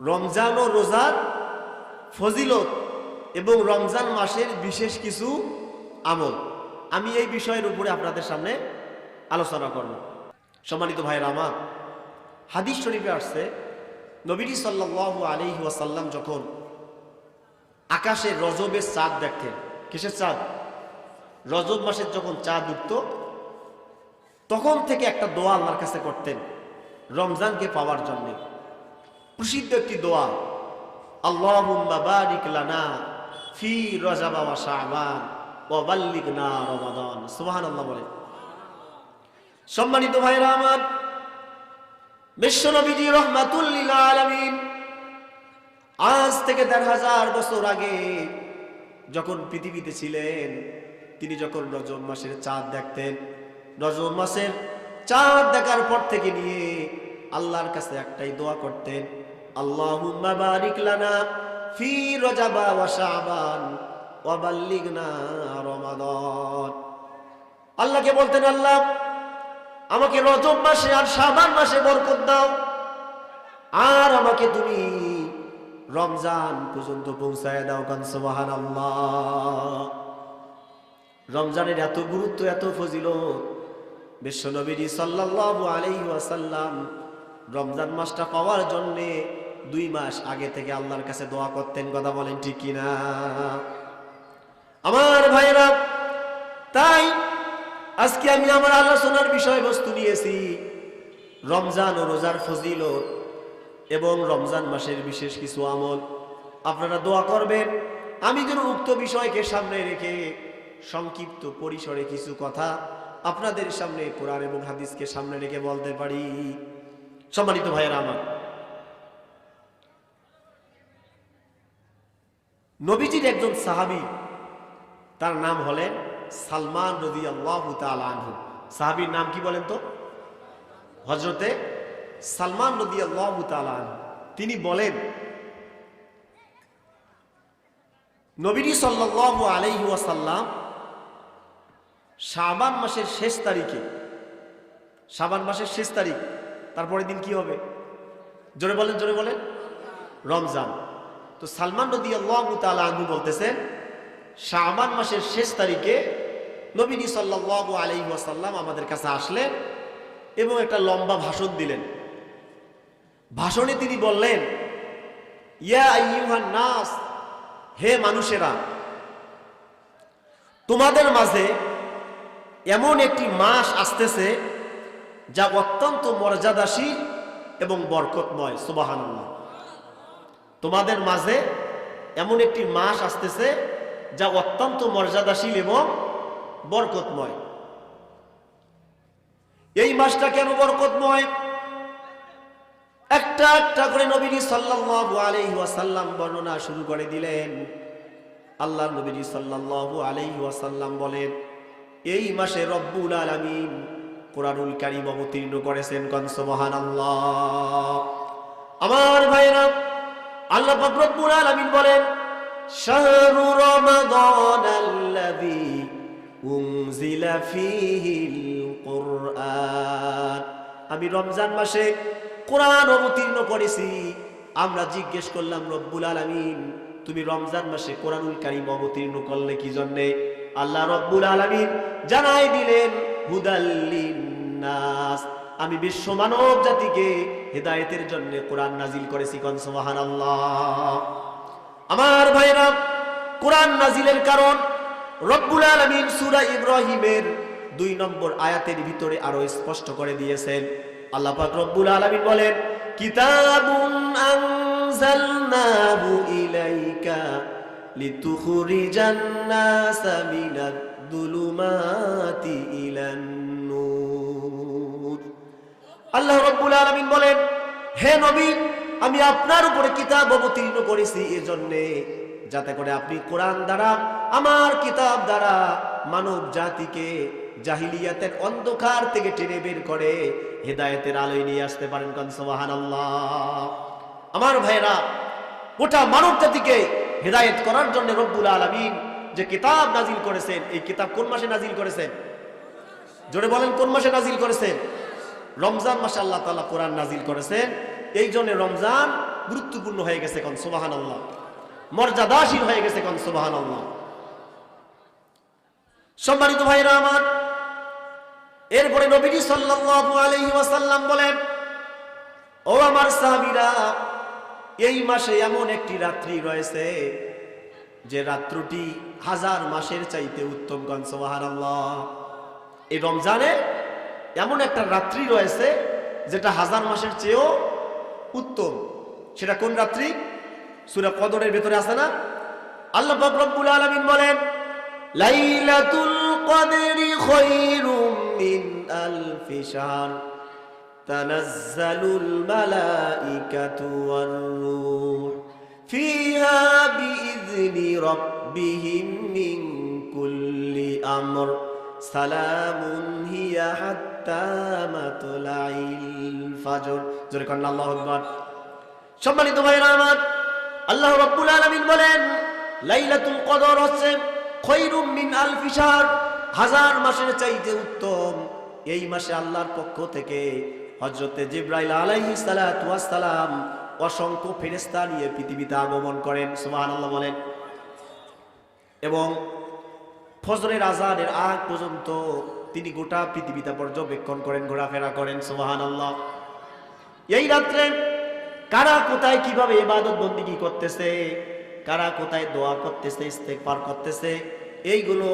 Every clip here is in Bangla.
রমজান ও রোজার ফজিলত এবং রমজান মাসের বিশেষ কিছু আমল। আমি এই বিষয়ের উপরে আপনাদের সামনে আলোচনা করব। সম্মানিত ভাই রামা হাদিস শরীফে আসছে, নবীজি সাল্লাল্লাহু আলাইহি ওয়াসাল্লাম যখন আকাশে রজবের চাঁদ দেখতেন, কিসের চাঁদ? রজব মাসের যখন চাঁদ উঠত, তখন থেকে একটা দোয়া আল্লাহর কাছে করতেন, রমজানকে পাওয়ার জন্যে। প্রসিদ্ধ একটি দোয়া, আল্লাহুম্মা বারিক লানা ফি রজাবা ওয়া শাবান ওয়া বাল্লিগনা রমাদান। সুবহানাল্লাহ বলে। সম্মানিত ভাইরা আমার, বিশ্ব নবীজি রহমাতুল লিল আজ থেকে দেড় হাজার বছর আগে যখন পৃথিবীতে ছিলেন, তিনি যখন রজব মাসের চাঁদ দেখতেন, রজব মাসের চাঁদ দেখার পর থেকে নিয়ে আল্লাহর কাছে একটাই দোয়া করতেন আল্লাহুম্মা বারিক লানা ফি রজাবা ওয়া শাবান ওয়া বাল্লিগনা রমাদান। আল্লাহকে বলতেন, আল্লাহ, আমাকে রজব মাসে আর শাবান মাসে বরকত দাও, আর আমাকে তুমি রমজান পর্যন্ত পৌঁছায় দাও কান সুবাহান রমজানের এত গুরুত্ব, এত ফজিলত, বিশ্বনবীজি সাল্লাল্লাহু আলাইহি ওয়াসাল্লাম রমজান মাসটা পাওয়ার জন্যে দুই মাস আগে থেকে আল্লাহর কাছে দোয়া করতেন, কথা বলেন ঠিক কিনা? আমার ভাইরা তাই আজকে আমি আমার আলোচনার বিষয়বস্তু নিয়েছি, রমজান ও রোজার ফজিলত এবং রমজান মাসের বিশেষ কিছু আমল। আপনারা দোয়া করবেন। আমি যেন উক্ত বিষয়কে সামনে রেখে সংক্ষিপ্ত পরিসরে কিছু কথা আপনাদের সামনে কোরআন এবং হাদিসকে সামনে রেখে বলতে পারি। সম্মানিত ভাইয়েরা আমার নবীজির একজন সাহাবী, তার নাম হলেন সালমান রদি আল্লাহ আনহু। সাহাবীর নাম কি বলেন তো? হজরতে সালমান নদী আল্লাহ তিনি বলেন, নবীজি সাল্লাল্লাহু আলাইহি ওয়াসাল্লাম শাবান মাসের শেষ তারিখে, শাবান মাসের শেষ তারিখ, তারপরের দিন কি হবে? জোরে বলেন জোরে বলেন। রমজান। তো সালমান নদী আল্লাহ আনহু বলতেছেন শাবান মাসের শেষ তারিখে নবীজি সাল্লাল্লাহু আলাইহি ওয়াসাল্লাম আমাদের কাছে আসলেন এবং একটা লম্বা ভাষণ দিলেন। ভাষণে তিনি বললেন, ইয়া নাস, হে মানুষেরা, তোমাদের মাঝে এমন একটি মাস আসতেছে যা অত্যন্ত মর্যাদাশীল এবং বরকতময় সুবাহান্লাহ তোমাদের মাঝে এমন একটি মাস আসতেছে যা অত্যন্ত মর্যাদাশীল এবং বরকতময়। এই মাসটা কেন বরকতময়? একটা একটা করে নবীজি সাল্লাল্লাহু আলাইহি ওয়াসাল্লাম বর্ণনা শুরু করে দিলেন। আল্লাহ নবীজি সাল্লাল্লাহু আলাইহি ওয়াসাল্লাম বলেন, এই মাসে রব্বুল আলামিন কোরআনুল কারীম অবতীর্ণ করেছেন। কন সুবহানাল্লাহ। আমার ভাইরা আল্লাহ রব্বুল আলামিন বলেন, শাহরু রমাদানাল্লাযী উনজিলা ফীহিল কোরআন। আমি রমজান মাসে কোরআন অবতীর্ণ করেছি। আমরা জিজ্ঞেস করলাম, রব্বুল আলামিন, তুমি রমজান মাসে কোরআনুল কারীম অবতীর্ণ করলে কি জন্যে? আল্লাহ রব্বুল আলামিন জানাই দিলেন হুদাল্লিন নাস আমি বিশ্ব মানব জাতিকে হেদায়েতের জন্য কোরআন নাজিল করেছি কন? সুবহানাল্লাহ। আমার ভাইরা, কোরআন নাজিলের কারণ রব্বুল আলমিন সুরা ইব্রাহিমের দুই নম্বর আয়াতের ভিতরে আরও স্পষ্ট করে দিয়েছেন। আল্লাহ পাক রব্বুল আলামিন বলেন, কিতাবুন আনজালনাহু ইলাইকা লিতুখরিজান মিনাদ দুলুমাতি ইলান আল্লাহ রব্বুল আলামিন বলেন, হে নবী, আমি আপনার উপরে কিতাব অবতীর্ণ করেছি এজন্যে, যাতে করে আপনি কোরআন দ্বারা, আমার কিতাব দ্বারা মানব জাতিকে জাহিলিয়াতের অন্ধকার থেকে টেনে বের করে, হেদায়েতের আলোয় নিয়ে আসতে পারেন কান, সুবহানাল্লাহ। আমার ভাইরা গোটা মানব জাতিকে হেদায়েত করার জন্য রব্বুল আলামিন যে কিতাব নাজিল করেছেন, এই কিতাব কোন মাসে নাজিল করেছেন? জোরে বলেন, কোন মাসে নাজিল করেছেন? রমজান মাসে আল্লাহ তালা কোরআন নাজিল করেছেন এই জন্য রমজান গুরুত্বপূর্ণ হয়ে গেছে কন? সুবাহান আল্লাহ মর্যাদাশীল হয়ে গেছে কন? সুবাহান আল্লাহ সম্মানিত ভাইরা আমার, এরপরে নবীজি সাল্লাল্লাহু আলাইহি ওয়াসাল্লাম বলেন, ও আমার সাহাবীরা, এই মাসে এমন একটি রাত্রি রয়েছে, যে রাত্রটি হাজার মাসের চাইতে উত্তম সুবহানাল্লাহ। এই রমজানে এমন একটা রাত্রি রয়েছে যেটা হাজার মাসের চেয়েও উত্তম। সেটা কোন রাত্রি? সুরা কদরের ভেতরে আছে না? আল্লাহ রব্বুল আলমিন বলেন, লাইলাতুল কদরি খৈরুম মিন আলফি শাহর, তানাজ্জালুল মালাইকাতু ওয়ার রূহ, ফিহা বিইذن রাব্বিহিম মিন কুল্লি আমর। আল্লাহ সম্মানিত আল্লাহ রব্বুল আলামিন বলেন, লাইলাতুল কদর হচ্ছে খৈরুম হাজার মাসের চাইতে উত্তম এই মাসে আল্লাহর পক্ষ থেকে হজরতে জিব্রাইল আলাইসালাম অসংখ্য ফেরেস্তা নিয়ে পৃথিবীতে আগমন করেন আল্লাহ বলেন। এবং ফজরের আজানের আগ পর্যন্ত তিনি গোটা পৃথিবীতে পর্যবেক্ষণ করেন, ঘোরাফেরা করেন, সুবহানাল্লাহ। এই রাত্রে কারা কোথায় কীভাবে ইবাদত বন্দিগি করতেছে, কারা কোথায় দোয়া করতেছে, ইস্তেগফার করতেছে, এইগুলো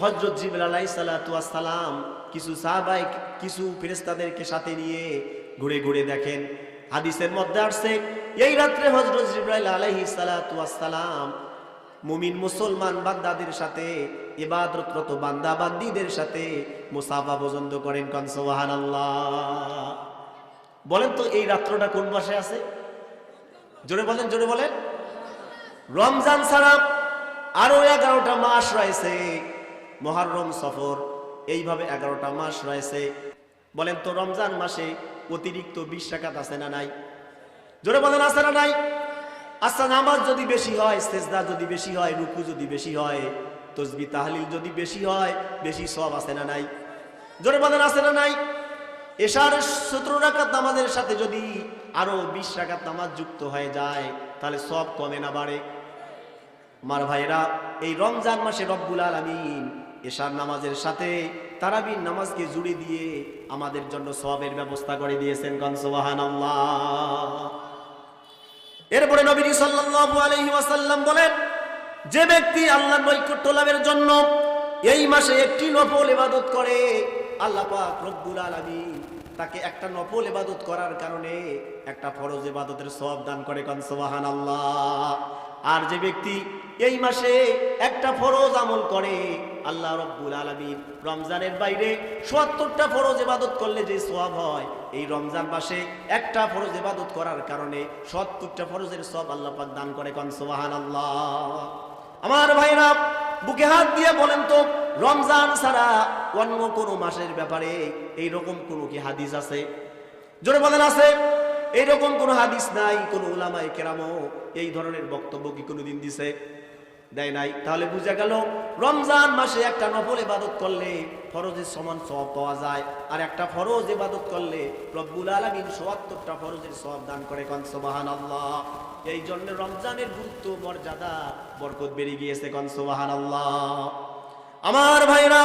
হজরত আলাইহিস সালাতু সালাম কিছু সাহাবাই, কিছু ফেরেশতাদেরকে সাথে নিয়ে ঘুরে ঘুরে দেখেন। হাদিসের মধ্যে আসছে, এই রাত্রে হজরত জিবরাইল সালাতু সালাম মুমিন মুসলমান বাগদাদের সাথে ইবাদতরত বান্দা বান্দিদের সাথে মুসাফা পর্যন্ত করেন কন, সুবহানাল্লাহ। বলেন তো, এই রাত্রটা কোন মাসে আছে? জোরে বলেন জোরে বলেন। রমজান ছাড়া আরও এগারোটা মাস রয়েছে। মহারম সফর, এইভাবে এগারোটা মাস রয়েছে। বলেন তো, রমজান মাসে অতিরিক্ত বিশ আছে না নাই? জোরে বলেন, আছে না নাই? আচ্ছা নামাজ যদি বেশি হয়, সেজদা যদি বেশি হয়, রুকু যদি বেশি হয় তসবি তাহলিল যদি বেশি হয়, বেশি সব আছে না নাই? জোরে বলেন, আছে না নাই? এশার সতেরো রাকাত নামাজের সাথে যদি আরও বিশ রাকাত নামাজ যুক্ত হয়ে যায়, তাহলে সব কমে না বাড়ে? আমার ভাইরা এই রমজান মাসে রব্বুল আলমিন এশার নামাজের সাথে তারাবির নামাজকে জুড়ে দিয়ে আমাদের জন্য সবের ব্যবস্থা করে দিয়েছেন কনসবাহান এরপরে নবীজি সাল্লাল্লাহু আলাইহি ওয়াসাল্লাম বলেন যে ব্যক্তি আল্লাহর নৈকট্য লাভের জন্য এই মাসে একটি নফল ইবাদত করে, আল্লাহ পাক রব্বুল আলামিন তাকে একটা নফল ইবাদত করার কারণে একটা ফরজ ইবাদতের সব দান করে কোন, সুবহানাল্লাহ। আর যে ব্যক্তি এই মাসে একটা ফরজ আমল করে, আল্লাহ রব্বুল আলামিন রমজানের বাইরে সত্তরটা ফরজ ইবাদত করলে যে সওয়াব হয়, এই রমজান মাসে একটা ফরজ ইবাদত করার কারণে সত্তরটা ফরজের সব আল্লাহ পাক দান করে কোন, সুবহানাল্লাহ। আমার ভাইরা, বুকে হাত দিয়ে বলেন তো, রমজান ছাড়া অন্য কোনো মাসের ব্যাপারে এই রকম কোনো কি হাদিস আছে? জোরে বলেন, আছে। এইরকম কোনো হাদিস নাই, কোনো ওলামায় কেরামও এই ধরনের বক্তব্য কি কোনোদিন দিছে? দেয় নাই। তাহলে বুঝা গেল, রমজান মাসে একটা নফল ইবাদত করলে ফরজের সমান সব পাওয়া যায়। আর একটা ফরজ ইবাদত করলে রব্বুল আলামিন সত্তরটা ফরজের সব দান করে কন আল্লাহ এই জন্য রমজানের গুরুত্ব, মর্যাদা, বরকত বেড়ে গিয়েছে কন আল্লাহ আমার ভাইরা,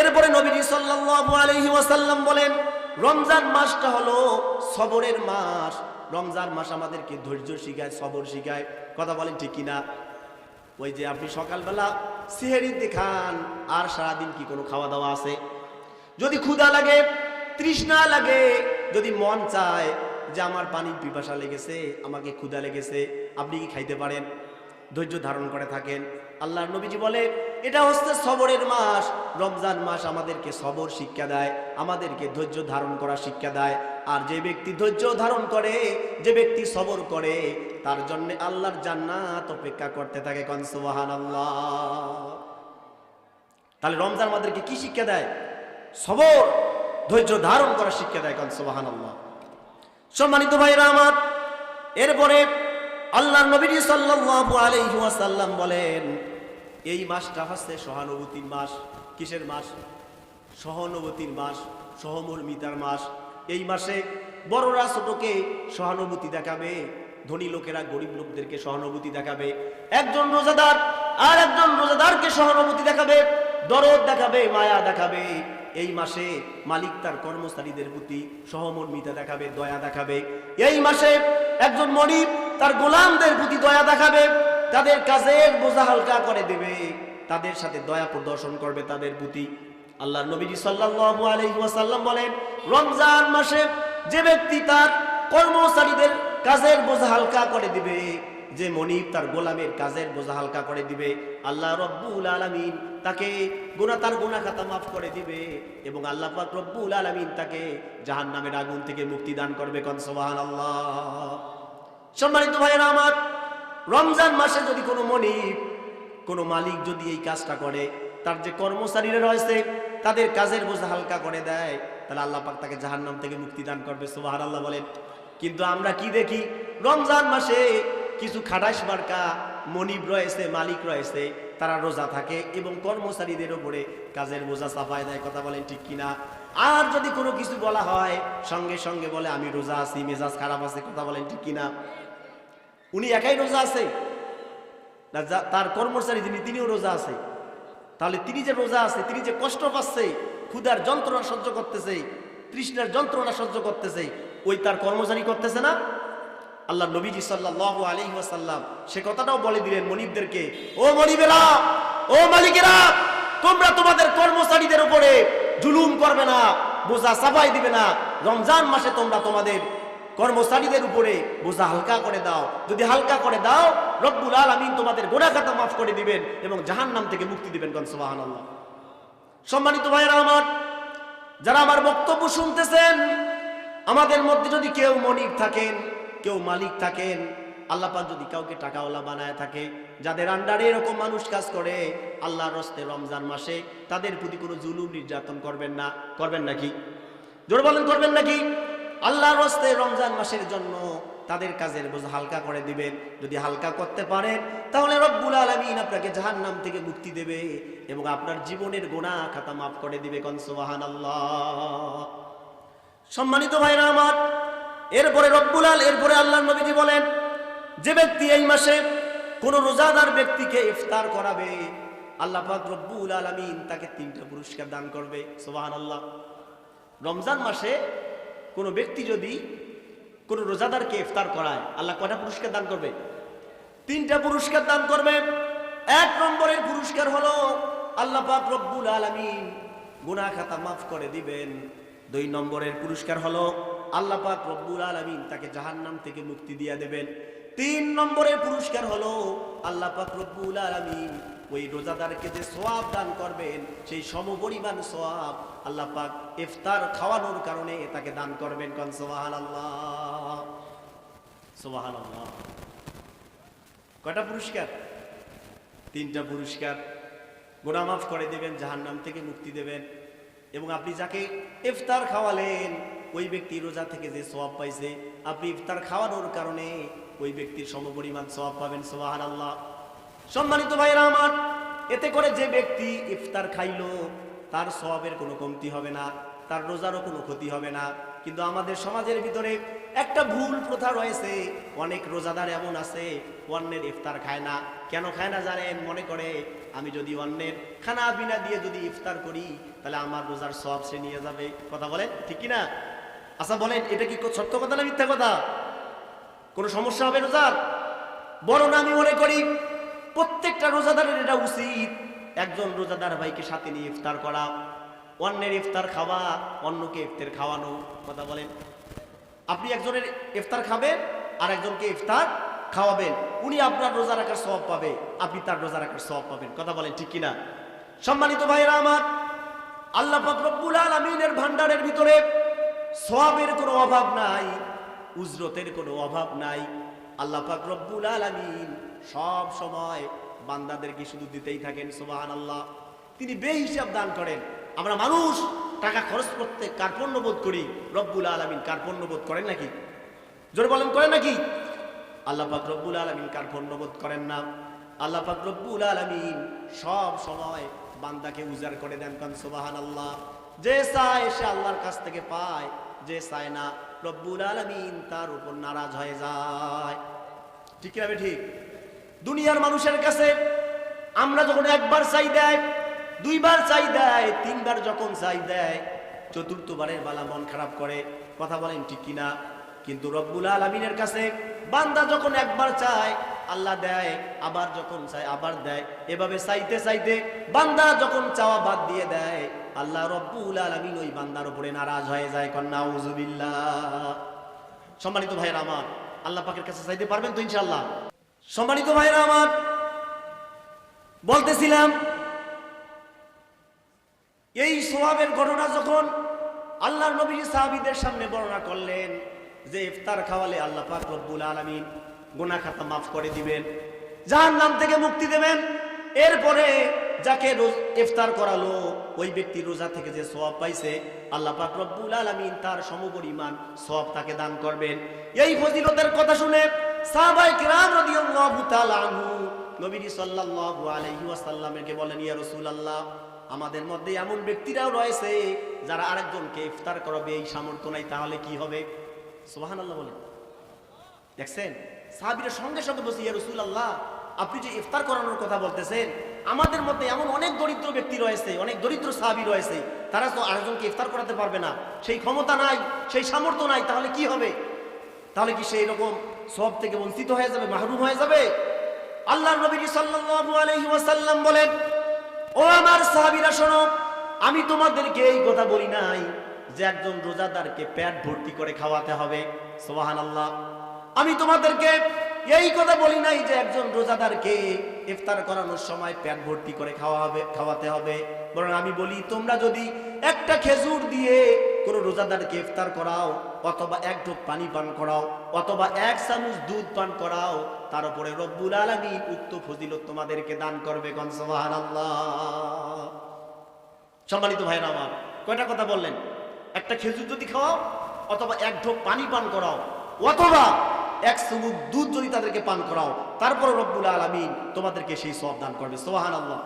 এরপরে নবীজি সাল্লাল্লাহু আলাইহি ওয়াসাল্লাম বলেন, রমজান মাসটা হলো সবরের মাস। রমজান মাস আমাদেরকে ধৈর্য শিখায়, সবর শিখায়। কথা বলেন ঠিক কিনা? ওই যে আপনি সকালবেলা সেহেরি দেখান, আর সারাদিন কি কোনো খাওয়া দাওয়া আছে? যদি ক্ষুধা লাগে, তৃষ্ণা লাগে, যদি মন চায় যে আমার পানির পিপাসা লেগেছে, আমাকে ক্ষুধা লেগেছে, আপনি কি খাইতে পারেন? ধৈর্য ধারণ করে থাকেন। আল্লাহর নবীজি বলে, এটা হচ্ছে সবরের মাস। রমজান মাস আমাদেরকে সবর শিক্ষা দেয়, আমাদেরকে ধৈর্য ধারণ করা শিক্ষা দেয়। আর যে ব্যক্তি ধৈর্য ধারণ করে, যে ব্যক্তি সবর করে তার জন্য আল্লাহর জান্নাত অপেক্ষা করতে থাকে কনসুবাহান তাহলে রমজান আমাদেরকে কি শিক্ষা দেয়? সবর, ধৈর্য ধারণ করার শিক্ষা দেয় কনসুবাহান আল্লাহ সম্মানিত ভাইরা আমার, এরপরে আল্লাহ নবী সাল্লাল্লাহু আলাইহি বলেন, এই মাসটা হচ্ছে সহানুভূতির মাস। কিসের মাস? সহানুভূতির মাস, সহমর্মিতার মাস। এই মাসে বড়রা ছোটকে সহানুভূতি দেখাবে। ধনী লোকেরা গরিব লোকদেরকে সহানুভূতি দেখাবে। একজন রোজাদার আর একজন রোজাদারকে সহানুভূতি দেখাবে, দরদ দেখাবে, মায়া দেখাবে। এই মাসে মালিক তার কর্মচারীদের প্রতি সহমর্মিতা দেখাবে, দয়া দেখাবে। এই মাসে একজন মনিব তার গোলামদের প্রতি দয়া দেখাবে, তাদের কাজের বোঝা হালকা করে দেবে। তাদের সাথে দয়া প্রদর্শন করবে তাদের প্রতি। আল্লাহ নবীজি সাল্লাল্লাহু আলাইহি ওয়াসাল্লাম বলেন, রমজান মাসে যে ব্যক্তি তার কর্মচারীদের কাজের বোঝা হালকা করে দিবে। যে মনিব তার গোলামের কাজের বোঝা হালকা করে দিবে। আল্লাহ রব্বুল আলামিন তাকে গোনা, তার গোনা খাতা মাফ করে দিবে। এবং আল্লাহ পাক রব্বুল আলামিন তাকে জাহান্নামের আগুন থেকে মুক্তি দান করবে কোন আল্লাহ সম্মানিত ভাইয়েরা আমার, রমজান মাসে যদি কোনো মনিব, কোনো মালিক যদি এই কাজটা করে, তার যে কর্মচারীরা রয়েছে, তাদের কাজের বোঝা হালকা করে দেয়, তাহলে আল্লাহ পাক তাকে জাহান্নাম থেকে মুক্তি দান করবে সুবাহ আল্লাহ বলেন। কিন্তু আমরা কি দেখি? রমজান মাসে কিছু খাটাস মার্কা, মনিব রয়েছে, মালিক রয়েছে, তারা রোজা থাকে এবং কর্মচারীদের উপরে কাজের বোঝা চাপায় দেয়, কথা বলেন ঠিক কিনা? আর যদি কোনো কিছু বলা হয়, সঙ্গে সঙ্গে বলে, আমি রোজা আছি, মেজাজ খারাপ আছে কথা বলেন ঠিক কিনা? উনি একাই রোজা আছে? না তার কর্মচারী যিনি, তিনিও রোজা আছে? তাহলে তিনি যে রোজা আছে, তিনি যে কষ্ট পাচ্ছে, ক্ষুধার যন্ত্রণা সহ্য করতেছে, তৃষ্ণার যন্ত্রণা সহ্য করতেছে ওই তার কর্মচারী করতেছে না? আল্লাহ নবীজি সাল্লাহ আলাইহি ওয়াসাল্লাম সে কথাটাও বলে দিলেন মনিবদেরকে, ও মনিবেরা, ও মালিকেরা, তোমরা তোমাদের কর্মচারীদের উপরে জুলুম করবে না, বোঝা সাফাই দিবে না। রমজান মাসে তোমরা তোমাদের কর্মচারীদের উপরে বোঝা হালকা করে দাও। যদি হালকা করে দাও, রব্বুল আলামিন তোমাদের গোনা খাতা মাফ করে দিবেন এবং জাহান নাম থেকে মুক্তি দিবেন কোন সুবহানাল্লাহ। সম্মানিত ভাইয়েরা আমার, যারা আমার বক্তব্য শুনতেছেন আমাদের মধ্যে যদি কেউ মনিক থাকেন, কেউ মালিক থাকেন, আল্লাহ পাক যদি কাউকে টাকাওয়ালা বানায় থাকে, যাদের আন্ডারে এরকম মানুষ কাজ করে, আল্লাহর রস্তে রমজান মাসে, তাদের প্রতি কোনো জুলুম নির্যাতন করবেন না, করবেন নাকি? জোর বলেন, করবেন নাকি? আল্লাহর রস্তে রমজান মাসের জন্য তাদের কাজের বোঝা হালকা করে দিবেন। যদি হালকা করতে পারেন, তাহলে রব্বুল আলমিন আপনাকে জাহান নাম থেকে মুক্তি দেবে এবং আপনার জীবনের গোনা খাতা মাফ করে দিবে কনসোবাহান সম্মানিত ভাইরা আমার, এরপরে রব্বুল আল, এরপরে আল্লাহ নবীজি বলেন, যে ব্যক্তি এই মাসে কোন রোজাদার ব্যক্তিকে ইফতার করাবে, আল্লাহ পাক রব্বুল আলামিন তাকে তিনটা পুরস্কার দান করবে, সুবহানাল্লাহ। আল্লাহ রমজান মাসে কোনো ব্যক্তি যদি কোনো রোজাদারকে ইফতার করায়, আল্লাহ কয়টা পুরস্কার দান করবে? তিনটা পুরস্কার দান করবে। এক নম্বরের পুরস্কার হলো আল্লাহ পাক রব্বুল আলামিন গুনাহ খাতা মাফ করে দিবেন। দুই নম্বরের পুরস্কার হলো আল্লাহ পাক রব্বুল আলামিন তাকে জাহান্নাম থেকে মুক্তি দিয়ে দেবেন। তিন নম্বরের পুরস্কার হলো আল্লাহ পাক রব্বুল আলামিন ওই রোজাদারকে যে সোয়াব দান করবেন, সেই সমপরিমাণ সোয়াব আল্লাহ পাক ইফতার খাওয়ানোর কারণে তাকে দান করবেন কন সুবহানাল্লাহ। আল্লাহ কয়টা পুরস্কার? তিনটা পুরস্কার। গোনা মাফ করে দেবেন, জাহান্নাম থেকে মুক্তি দেবেন। এবং আপনি যাকে ইফতার খাওয়ালেন, ওই ব্যক্তি রোজা থেকে যে সওয়াব পাইছে, আপনি ইফতার খাওয়ানোর কারণে ওই ব্যক্তির সমপরিমাণ সওয়াব পাবেন সোহান আল্লাহ সম্মানিত ভাইরা আমার, এতে করে যে ব্যক্তি ইফতার খাইলো, তার সওয়াবের কোনো কমতি হবে না, তার রোজারও কোনো ক্ষতি হবে না। কিন্তু আমাদের সমাজের ভিতরে একটা ভুল প্রথা রয়েছে, অনেক রোজাদার এমন আছে, অন্যের ইফতার খায় না। কেন খায় না জানেন? মনে করে আমি যদি অন্যের খানা বিনা দিয়ে যদি ইফতার করি, তাহলে আমার রোজার সব সে নিয়ে যাবে। কথা বলেন? ঠিক কি না আচ্ছা বলেন, এটা কি সত্য কথা না মিথ্যা কথা? কোনো সমস্যা হবে রোজার? না আমি মনে করি, প্রত্যেকটা রোজাদারের এটা উচিত একজন রোজাদার ভাইকে সাথে নিয়ে ইফতার করা, অন্যের ইফতার খাওয়া, অন্যকে ইফতার খাওয়ানো। কথা বলেন? আপনি একজনের ইফতার খাবেন আর একজনকে ইফতার খাওয়াবেন, উনি আপনার রোজা রাখার সব পাবে, আপনি তার রোজা রাখার সব পাবেন। কথা বলেন ঠিক কিনা? সম্মানিত ভাইরা আমার, আল্লাহ পাক রব্বুল আলামিনের ভান্ডারের ভিতরে সওয়াবের কোনো অভাব নাই, উজরতের কোনো অভাব নাই। আল্লাহ পাক রব্বুল আলামিন সব সময় বান্দাদেরকে শুধু দিতেই থাকেন সোবাহান আল্লাহ তিনি বেহিসাব দান করেন। আমরা মানুষ, টাকা খরচ করতে কার্পণ্য বোধ করি। রব্বুল আলামিন কার্পণ্য বোধ করেন নাকি? জোরে বলেন, করেন নাকি? আল্লাহ রব্বুল আলামিন কার্পণ্য বোধ করেন না? আল্লাহ পাক রব্বুল আলামিন সব সময় বান্দাকে উজাড় করে দেন কান সুবহানাল্লাহ। যে চায় সে আল্লাহর কাছ থেকে পায়, যে চায় না, রব্বুল আলমিন তার উপর নারাজ হয়ে যায়। ঠিক হবে ঠিক? দুনিয়ার মানুষের কাছে আমরা যখন একবার চাই দেয়, দুইবার চাই দেয়, তিনবার যখন চাই দেয়, চতুর্থবারের বালা মন খারাপ করে। কথা বলেন ঠিক কিনা? কিন্তু রব্বুল আলমিনের কাছে বান্দা যখন একবার চায়, আল্লাহ দেয়, আবার যখন চায়, আবার দেয়। এভাবে চাইতে চাইতে বান্দা যখন চাওয়া বাদ দিয়ে দেয়, আল্লাহ রব্বুল আলমিন ওই বান্দার উপরে নারাজ হয়ে যায়, কন্যা উজুবিল্লাহ সম্মানিত ভাইয়ের আমার, আল্লাহ পাকের কাছে চাইতে পারবেন তো ইনশাল্লাহ সম্মানিত ভাইয়েরা আমার, বলতেছিলাম, এই সোয়াবের ঘটনা যখন আল্লাহর নবী সাহাবীদের সামনে বর্ণনা করলেন যে ইফতার খাওয়ালে আল্লাহ পাক রব্বুল আলামিন গুনাহ খাতা মাফ করে দিবেন, জাহান্নাম থেকে মুক্তি দেবেন। এরপরে যাকে ইফতার করালো, ওই ব্যক্তি রোজা থেকে যে সওয়াব পাইছে, আল্লাহ পাক রব্বুল আলামিন তার সমপরিমাণ সওয়াব তাকে দান করবেন। এই ফজিলতের কথা শুনে সাহাবায়ে কিরাম রাদিয়াল্লাহু তাআলা আনহু নবীজি সাল্লাল্লাহু আলাইহি বলেন, ইয়া রাসূলুল্লাহ, আমাদের মধ্যে এমন ব্যক্তিরাও রয়েছে যারা আরেকজনকে ইফতার করাবে, এই সামর্থ্য নাই, তাহলে কি হবে? সুবহানাল্লাহ বলেন। দেখছেন? সাহাবীরা সঙ্গে সঙ্গে বসে ইয়া রাসূলুল্লাহ, আপনি যে ইফতার করানোর কথা বলতেছেন, আমাদের মধ্যে এমন অনেক দরিদ্র ব্যক্তি রয়েছে, অনেক দরিদ্র সাহাবী রয়েছে, তারা তো আরেকজনকে ইফতার করাতে পারবে না। সেই ক্ষমতা নাই, সেই সামর্থ্য নাই, তাহলে কি হবে? তাহলে কি সেই রকম সব থেকে বঞ্চিত হয়ে যাবে, মাহরুম হয়ে যাবে? আল্লাহ নবী সাল্লাল্লাহু ওয়াসাল্লাম বলেন, ও আমার সাহাবীরা, শোনো, আমি তোমাদেরকে এই কথা বলি নাই যে একজন রোজাদারকে পেট ভর্তি করে খাওয়াতে হবে সোহান আল্লাহ আমি তোমাদেরকে এই কথা বলি নাই যে একজন রোজাদারকে ইফতার করানোর সময় পেট ভর্তি করে খাওয়া হবে, খাওয়াতে হবে। বরং আমি বলি, তোমরা যদি একটা খেজুর দিয়ে কোনো রোজাদারকে ইফতার করাও, অথবা এক ঢোক পানি পান করাও, অথবা এক চামচ দুধ পান করাও, তার উপরে রব্বুল আলামিন উক্ত ফজিলত তোমাদেরকে দান করবে সুবহানাল্লাহ। সম্মানিত ভাইরা আমার, কয়টা কথা বললেন? একটা খেজুর যদি খাওয়াও অথবা এক ঢোক পানি পান করাও, অথবা এক চুমুক দুধ যদি তাদেরকে পান করাও, তারপরে রব্বুল আলামিন তোমাদেরকে সেই সব দান করবে। সোহান আল্লাহ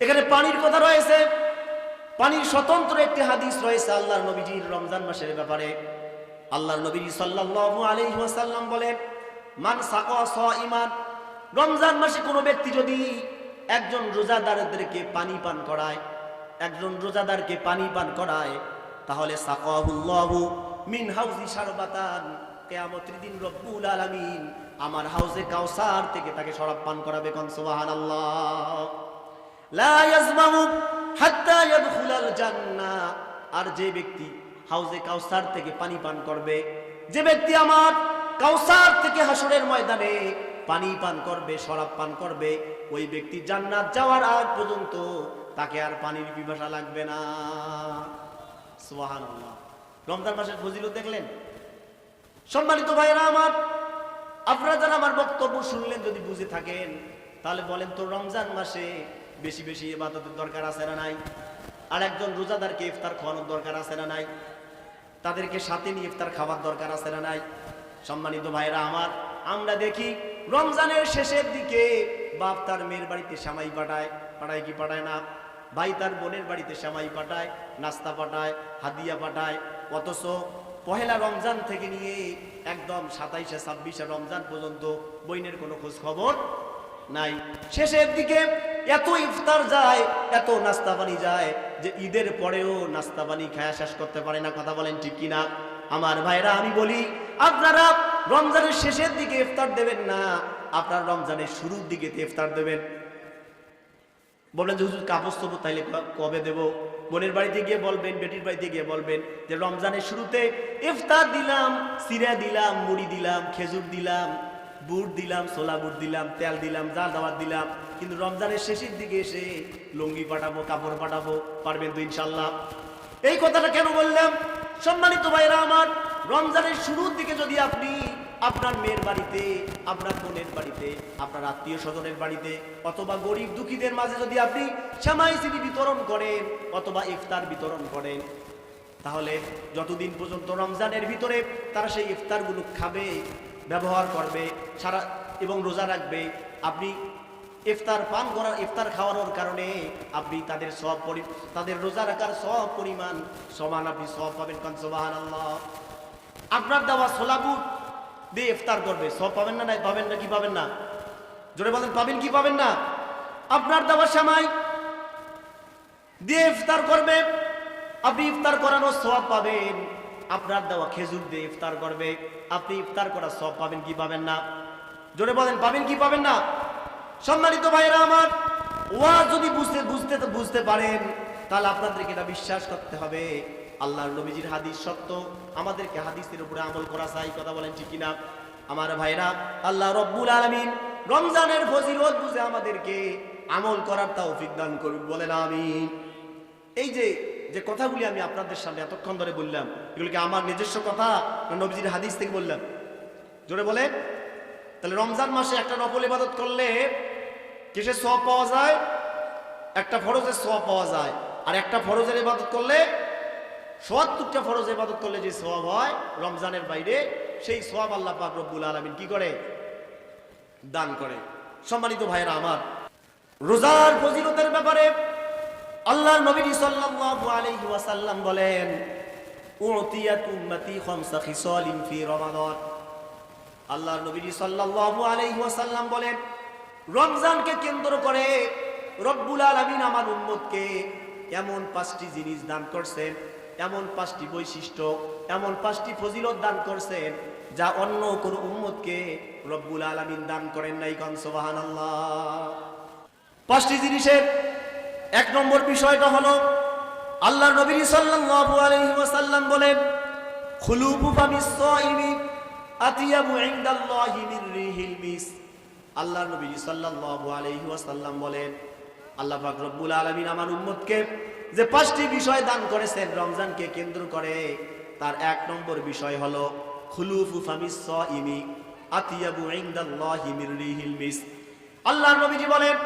এখানে পানির কথা রয়েছে। পানির স্বতন্ত্র একটি হাদিস রয়েছে আল্লাহর নবীজির রমজান মাসের ব্যাপারে। আল্লাহর নবীজি সাল্লাল্লাহু আলাইহি বলেন, মান সাকা রমজান মাসে কোনো ব্যক্তি যদি একজন রোজাদারদেরকে পানি পান করায় একজন রোজাদারকে পানি পান করায়, তাহলে মিন হাউজি শারবাতান। কিয়ামতের রব্বুল আমার হাউজে কাউসার থেকে তাকে শরাব পান করাবে কোন আর যে ব্যক্তি হাউজে কাউসার থেকে পানি পান করবে, যে ব্যক্তি আমার কাউসার থেকে হাসরের ময়দানে পানি পান করবে, শরাব পান করবে, ওই ব্যক্তি জান্নাত যাওয়ার আগ পর্যন্ত তাকে আর পানির পিপাসা লাগবে না। সুবহানাল্লাহ। রমজান মাসের ফজিলত দেখলেন? সম্মানিত ভাইরা আমার, আপনারা যারা আমার বক্তব্য শুনলেন যদি বুঝে থাকেন, তাহলে বলেন তো রমজান মাসে বেশি বেশি এবাদতের দরকার আছে না নাই? আর একজন রোজাদারকে ইফতার খাওয়ানোর দরকার আছে না নাই? তাদেরকে সাথে নিয়ে ইফতার খাওয়ার দরকার আছে না নাই? সম্মানিত ভাইরা আমার, আমরা দেখি রমজানের শেষের দিকে বাপ তার মেয়ের বাড়িতে সামাই পাঠায় পাঠায় কি পাঠায় না? ভাই তার বোনের বাড়িতে সামাই পাঠায়, নাস্তা পাঠায়, হাদিয়া পাঠায়। অথচ পহেলা রমজান থেকে নিয়ে একদম সাতাইশে, ছাব্বিশে রমজান পর্যন্ত বইনের কোনো খোঁজ খবর নাই। শেষের দিকে এত ইফতার যায়, এত নাস্তা পানি যায় যে ঈদের পরেও নাস্তা পানি খায়া শেষ করতে পারে না, কথা বলেন ঠিক কিনা? আমার ভাইরা, আমি বলি, আপনারা রমজানের শেষের দিকে ইফতার দেবেন না, আপনার রমজানের শুরুর দিকে ইফতার দেবেন। বলবেন যে, হুজুর কাপড় চোপড় তাইলে কবে দেব? বোনের বাড়িতে গিয়ে বলবেন, বেটির বাড়িতে গিয়ে বলবেন যে, রমজানের শুরুতে ইফতার দিলাম, সিরা দিলাম, মুড়ি দিলাম, খেজুর দিলাম, বুট দিলাম, ছোলা বুট দিলাম, তেল দিলাম, যা দাবার দিলাম। কিন্তু রমজানের শেষের দিকে এসে লুঙ্গি পাঠাবো, কাপড় পাঠাবো, পারবেন তো ইনশাল্লাহ এই কথাটা কেন বললাম? সম্মানিত ভাইরা আমার, রমজানের শুরুর দিকে যদি আপনি আপনার মেয়ের বাড়িতে, আপনার বোনের বাড়িতে, আপনার আত্মীয় স্বজনের বাড়িতে, অথবা গরিব দুঃখীদের মাঝে যদি আপনি শ্যামাই বিতরণ করেন অথবা ইফতার বিতরণ করেন, তাহলে যতদিন পর্যন্ত রমজানের ভিতরে তারা সেই ইফতারগুলো খাবে, ব্যবহার করবে, সারা এবং রোজা রাখবে, আপনি ইফতার পান করার ইফতার খাওয়ানোর কারণে আপনি তাদের সব পরি, তাদের রোজা রাখার সব পরিমাণ সমান আপনি সব পাবেন। কান সুবহানাল্লাহ, আপনার দেওয়া সোলাবুট দিয়ে ইফতার করবে। সব পাবেন না নাই? পাবেন না কি পাবেন না? জোরে বলেন, পাবেন কি পাবেন না? আপনার দেওয়া সামাই দিয়ে ইফতার করবে। আপনি ইফতার করানোর সব পাবেন। আপনার দেওয়া খেজুর দিয়ে ইফতার করবে। আপনি ইফতার করার সব পাবেন কি পাবেন না? জোরে বলেন, পাবেন কি পাবেন না? সম্মানিত ভাইরা আমার ওয়া যদি বুঝতে বুঝতে তো বুঝতে পারেন, তাহলে আপনাদেরকে এটা বিশ্বাস করতে হবে। আল্লাহর নবীজির হাদিস সত্য। আমাদেরকে হাদিসের উপরে আমল করা চাই, কথা বলেন ঠিক কিনা? আমার ভাইরা, আল্লাহ রব্বুল আলামিন রমজানের ফজিলত বুঝে আমাদেরকে আমল করার তৌফিক দান করুন, বলেন আমি এই যে যে কথাগুলি আমি আপনাদের সামনে এতক্ষণ ধরে বললাম, এগুলো কি আমার নিজস্ব কথা নবীজির হাদিস থেকে বললাম? জোরে বলেন। তাহলে রমজান মাসে একটা নকল ইবাদত করলে কিসের সব পাওয়া যায়? একটা ফরজের সব পাওয়া যায়। আর একটা ফরজের ইবাদত করলে সত্তরটা ফরজ এবাদত করলে যে সব হয় রমজানের বাইরে, সেই সব আল্লাহ পাক রব্বুল আলমিন কি করে? দান করে। সম্মানিত ভাইরা আমার, রোজার ফজিলতের ব্যাপারে আল্লাহ নবী সাল্লাল্লাহু আলাইহি ওয়াসাল্লাম বলেন, উতিয়াত উম্মতি খামসা খিসালিন ফি রমাদান। আল্লাহ নবী সাল্লাল্লাহু আলাইহি ওয়াসাল্লাম বলেন, রমজানকে কেন্দ্র করে রব্বুল আলামিন আমার উম্মতকে এমন পাঁচটি জিনিস দান করছেন। এমন পাঁচটি বৈশিষ্ট্য, এমন পাঁচটি ফজিলত দান করছেন যা অন্য কোন উম্মতকে রব্বুল আলামিন দান করেন নাই কন, সুবহানাল্লাহ। পাঁচটি জিনিসের এক নম্বর বিষয়টা হলো, আল্লাহ নবী সাল্লাল্লাহু বলেন আল্লাহ নবী বলেন, আল্লাহ পাক রব্বুল আলামিন আমার উম্মতকে যে পাঁচটি বিষয় দান করেছেন, রমজানকে কেন্দ্র করে তার এক নম্বর বিষয় হলো, খুলুফু ফামিস সাইমি আতিয়াবু ইনদাল্লাহি মির রিহিল মিস। আল্লাহ নবীজি বলেন,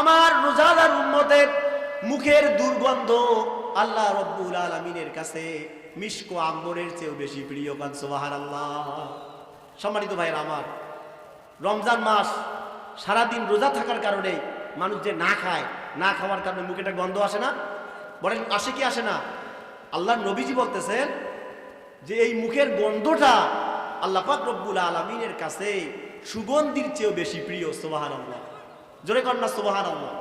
আমার রোজাদার উম্মতের মুখের দুর্গন্ধ আল্লাহ রব্বুল আলমিনের কাছে মিসকো আম্বরের চেয়েও বেশি প্রিয় কান সোহার আল্লাহ সম্মানিত ভাইয়ের আমার, রমজান মাস সারাদিন রোজা থাকার কারণে মানুষ যে না খায়, না খাওয়ার কারণে মুখে একটা গন্ধ আসে না। বলেন, আসে কি আসে না? আল্লাহ নবীজি বলতেছেন যে এই মুখের গন্ধটা আল্লাহ পাক রব্বুল আলমিনের কাছে সুগন্ধির চেয়েও বেশি প্রিয় সোবাহান আল্লাহ জোরে কন্যা সোবাহান আল্লাহ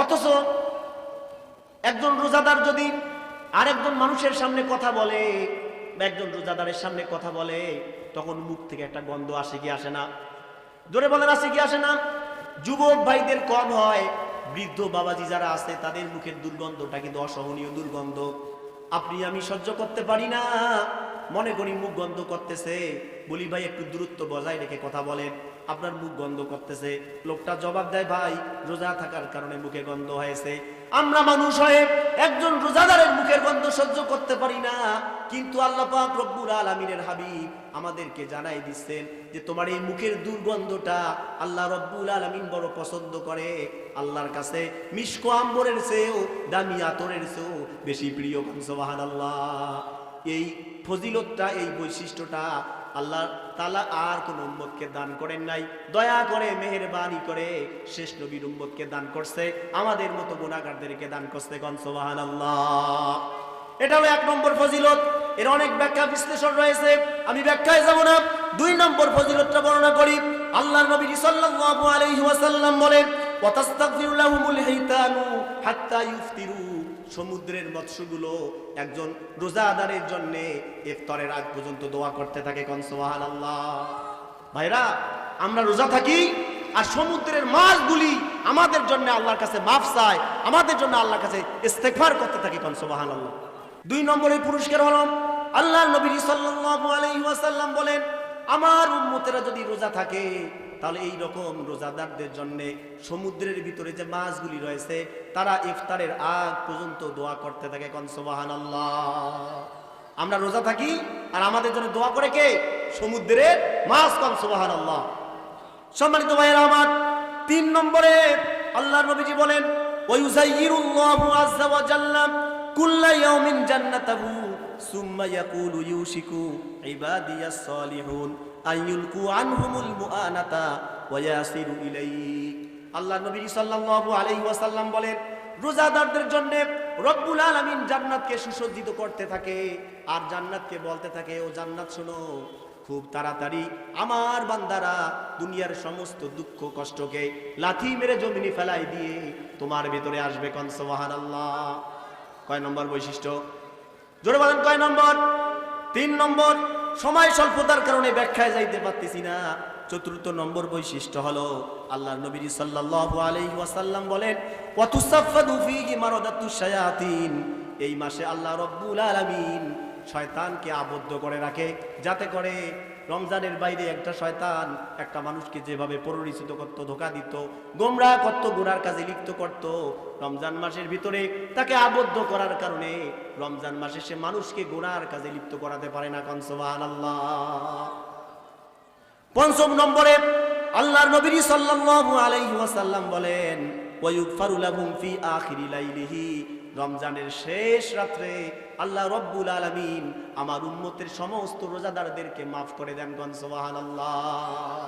অথচ একজন রোজাদার যদি আরেকজন মানুষের সামনে কথা বলে, বা একজন রোজাদারের সামনে কথা বলে, তখন মুখ থেকে একটা গন্ধ আসে কি আসে না? জোরে বলেন, আসে কি আসে না? যুবক ভাইদের কম হয় বৃদ্ধ বাবাজি যারা আছে, তাদের মুখের দুর্গন্ধটা কিন্তু অসহনীয় দুর্গন্ধ। আপনি আমি সহ্য করতে পারি না। মনে করি মুখ গন্ধ করতেছে। বলি, ভাই, একটু দূরত্ব বজায় রেখে কথা বলেন। আপনার মুখ গন্ধ করতেছে। লোকটা জবাব দেয়, ভাই, রোজা থাকার কারণে মুখে গন্ধ হয়েছে। আমরা মানুষ হয়ে একজন রোজাদারের মুখের গন্ধ সহ্য করতে পারি না। কিন্তু আল্লাহ পাক রব্বুল আলামিনের হাবিব আমাদেরকে জানাই দিচ্ছেন যে তোমার এই মুখের দুর্গন্ধটা আল্লাহ রব্বুল আলামিন বড় পছন্দ করে। আল্লাহর কাছে মিসকো আম্বরের চেয়েও, দামি আতরের চেয়েও বেশি প্রিয় সুবহান আল্লাহ এই ফজিলতটা, এই বৈশিষ্ট্যটা আল্লাহ তালা আর কোন উম্মতকে দান করেন নাই। দয়া করে, মেহেরবানি করে শেষ নবীর উম্মতকে দান করছে। আমাদের মতো গুণাগারদেরকে দান করছে গনসবাহান আল্লাহ এটা হলো এক নম্বর ফজিলত। এর অনেক ব্যাখ্যা বিশ্লেষণ রয়েছে। আমি ব্যাখ্যায় যাব না। দুই নম্বর ফজিলতটা বর্ণনা করি। আল্লাহ নবী সাল্লাল্লাহু আলাইহি ওয়াসাল্লাম বলেন ওয়াতাস্তাগফিরু লাহুমুল হিতানু হাত্তা ইফতিরু সমুদ্রের মৎস্যগুলো একজন রোজাদারের জন্য ইফতারের আগ পর্যন্ত দোয়া করতে থাকে কন সুবহানাল্লাহ। ভাইরা, আমরা রোজা থাকি আর সমুদ্রের মাছগুলি আমাদের জন্য আল্লাহর কাছে মাফ চায়, আমাদের জন্য আল্লাহর কাছে ইস্তেগফার করতে থাকে কন সুবহানাল্লাহ। দুই নম্বরের পুরস্কার হলো আল্লাহ নবী ওয়াসাল্লাম বলেন, আমার উম্মতেরা যদি রোজা থাকে তাহলে এই রকম রোজাদারদের জন্য সমুদ্রের ভিতরে যে মাছগুলি রয়েছে, তারা ইফতারের আগ পর্যন্ত দোয়া করতে থাকে, কন সুবহানাল্লাহ। আমরা রোজা থাকি আর আমাদের জন্য দোয়া করে কে? সমুদ্রের মাছ, কন সুবহানাল্লাহ। সম্মানিত ভাইয়েরা আমার, তিন নম্বরে আল্লাহ নবীজি বলেন সালিহুন। আন ইউলকু আনহুমুল মুআনাতা ওয়া ইয়াসিরু ইলাইক। আল্লাহ নবী সাল্লাল্লাহু আলাইহি ওয়াসাল্লাম বলেন, রোজাদারদের জন্য রব্বুল আলামিন জান্নাতকে সুসজ্জিত করতে থাকে আর জান্নাতকে বলতে থাকে, ও জান্নাত শোনো, খুব তাড়াতাড়ি আমার বান্দারা দুনিয়ার সমস্ত দুঃখ কষ্টকে লাথি মেরে জমিনে ফেলাই দিয়ে তোমার ভেতরে আসবে কন সুবহানাল্লাহ। কয় নম্বর বৈশিষ্ট্য? জোরে বলেন, কয় নম্বর? তিন নম্বর? সময় স্বল্পতার কারণে ব্যাখ্যায় যাইতে পারতেছি না। চতুর্থ নম্বর বৈশিষ্ট্য হলো আল্লাহ নবী সাল্লাল্লাহু আলাইহি ওয়াসাল্লাম বলেন ওয়াতুসাফাদু ফীহি মারাদাতুশ শায়াতিন। এই মাসে আল্লাহ রব্বুল আলামিন শয়তানকে আবদ্ধ করে রাখে, যাতে করে রমজানের বাইরে একটা শয়তান একটা মানুষকে যেভাবে পরিচিত করত, ধোকা দিত, গোমরা করত গোড়ার কাজে লিপ্ত করত, রমজান মাসের ভিতরে তাকে আবদ্ধ করার কারণে রমজান মাসে সে মানুষকে গোড়ার কাজে লিপ্ত করাতে পারে না কনসবান আল্লাহ পঞ্চম নম্বরে আল্লাহর নবী সাল্লাল্লাহু আলাইহি ওয়াসাল্লাম বলেন রমজানের শেষ রাত্রে আল্লাহ রব্বুল আলমিন আমার উন্মতের সমস্ত রোজাদারদেরকে মাফ করে দেন গন সুবহানাল্লাহ।